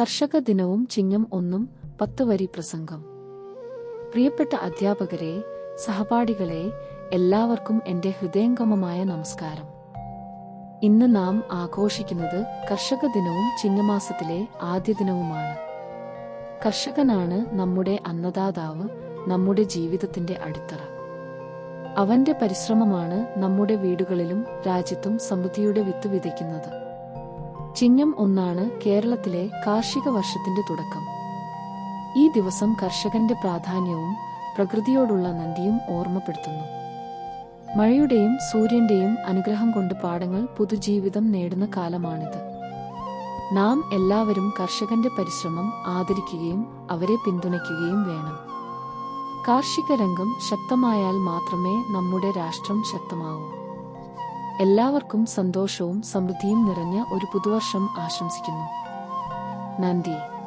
കർഷക ദിനവും ചിങ്ങം ഒന്നും പത്ത് വരി പ്രസംഗം. പ്രിയപ്പെട്ട അധ്യാപകരെ സഹപാഠികളെ എല്ലാവർക്കും എന്റെ ഹൃദയംഗമമായ നമസ്കാരം. ഇന്ന് നാം ആഘോഷിക്കുന്നത് കർഷക ദിനവും ചിങ്ങമാസത്തിലെ ആദ്യ ദിനവുമാണ്. കർഷകനാണ് നമ്മുടെ അന്നദാതാവ് നമ്മുടെ ജീവിതത്തിന്റെ അടിത്തറ. അവന്റെ പരിശ്രമമാണ് നമ്മുടെ വീടുകളിലും രാജ്യത്തും സമൃദ്ധിയുടെ വിത്ത് വിതയ്ക്കുന്നത്. ചിങ്ങം ഒന്നാണ് കേരളത്തിലെ കാർഷിക വർഷത്തിന്റെ തുടക്കം. ഈ ദിവസം കർഷകന്റെ പ്രാധാന്യവും പ്രകൃതിയോടുള്ള നന്ദിയും ഓർമ്മപ്പെടുത്തുന്നു. മഴയുടെയും സൂര്യന്റെയും അനുഗ്രഹം കൊണ്ട് പാടങ്ങൾ പുതുജീവിതം നേടുന്ന കാലമാണിത്. നാം എല്ലാവരും കർഷകന്റെ പരിശ്രമം ആദരിക്കുകയും അവരെ പിന്തുണയ്ക്കുകയും വേണം. കാർഷിക രംഗം ശക്തമായാൽ മാത്രമേ നമ്മുടെ രാഷ്ട്രം ശക്തമാവൂ. എല്ലാവർക്കും സന്തോഷവും സമൃദ്ധിയും നിറഞ്ഞ ഒരു പുതുവർഷം ആശംസിക്കുന്നു. നന്ദി.